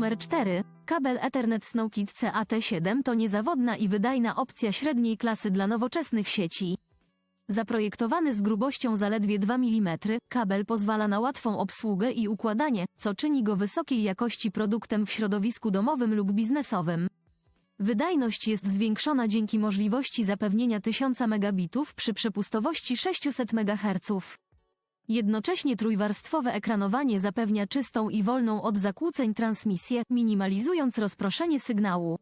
Numer 4. Kabel Ethernet SnowKit CAT7 to niezawodna i wydajna opcja średniej klasy dla nowoczesnych sieci. Zaprojektowany z grubością zaledwie 2 mm, kabel pozwala na łatwą obsługę i układanie, co czyni go wysokiej jakości produktem w środowisku domowym lub biznesowym. Wydajność jest zwiększona dzięki możliwości zapewnienia 1000 megabitów przy przepustowości 600 MHz. Jednocześnie trójwarstwowe ekranowanie zapewnia czystą i wolną od zakłóceń transmisję, minimalizując rozproszenie sygnału.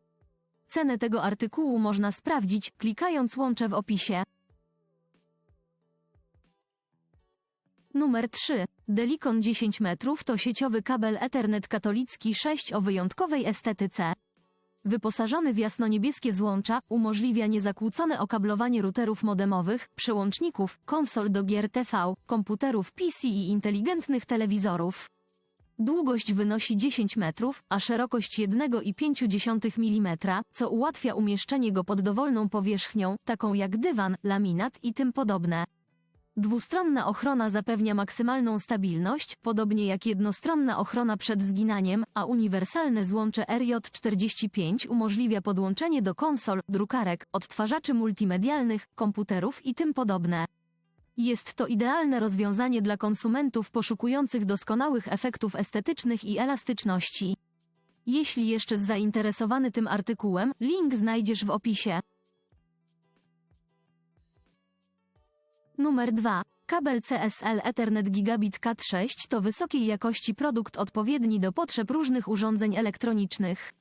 Cenę tego artykułu można sprawdzić, klikając łącze w opisie. Numer 3. Delicon 10 metrów to sieciowy kabel Ethernet katolicki 6 o wyjątkowej estetyce. Wyposażony w jasno-niebieskie złącza, umożliwia niezakłócone okablowanie routerów modemowych, przełączników, konsol do gier TV, komputerów PC i inteligentnych telewizorów. Długość wynosi 10 metrów, a szerokość 1,5 mm, co ułatwia umieszczenie go pod dowolną powierzchnią, taką jak dywan, laminat i tym podobne. Dwustronna ochrona zapewnia maksymalną stabilność, podobnie jak jednostronna ochrona przed zginaniem, a uniwersalne złącze RJ45 umożliwia podłączenie do konsol, drukarek, odtwarzaczy multimedialnych, komputerów i tym podobne. Jest to idealne rozwiązanie dla konsumentów poszukujących doskonałych efektów estetycznych i elastyczności. Jeśli jeszcze zainteresowany tym artykułem, link znajdziesz w opisie. Numer 2. Kabel CSL Ethernet Gigabit Cat6 to wysokiej jakości produkt odpowiedni do potrzeb różnych urządzeń elektronicznych.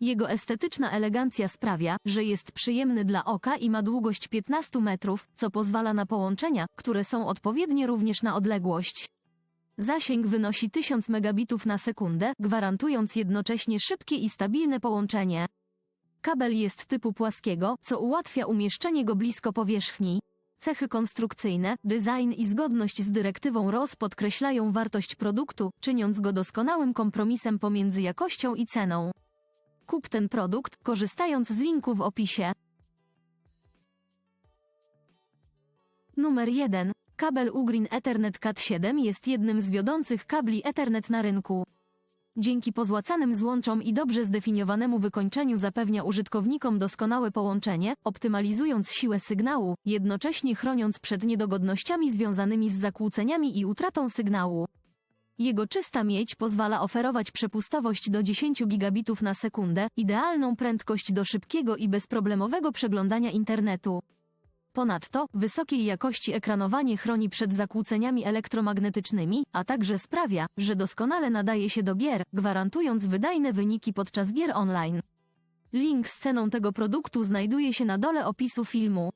Jego estetyczna elegancja sprawia, że jest przyjemny dla oka i ma długość 15 metrów, co pozwala na połączenia, które są odpowiednie również na odległość. Zasięg wynosi 1000 megabitów na sekundę, gwarantując jednocześnie szybkie i stabilne połączenie. Kabel jest typu płaskiego, co ułatwia umieszczenie go blisko powierzchni. Cechy konstrukcyjne, design i zgodność z dyrektywą ROS podkreślają wartość produktu, czyniąc go doskonałym kompromisem pomiędzy jakością i ceną. Kup ten produkt, korzystając z linku w opisie. Numer 1. Kabel Ugreen Ethernet Cat7 jest jednym z wiodących kabli Ethernet na rynku. Dzięki pozłacanym złączom i dobrze zdefiniowanemu wykończeniu zapewnia użytkownikom doskonałe połączenie, optymalizując siłę sygnału, jednocześnie chroniąc przed niedogodnościami związanymi z zakłóceniami i utratą sygnału. Jego czysta miedź pozwala oferować przepustowość do 10 gigabitów na sekundę, idealną prędkość do szybkiego i bezproblemowego przeglądania internetu. Ponadto, wysokiej jakości ekranowanie chroni przed zakłóceniami elektromagnetycznymi, a także sprawia, że doskonale nadaje się do gier, gwarantując wydajne wyniki podczas gier online. Link z ceną tego produktu znajduje się na dole opisu filmu.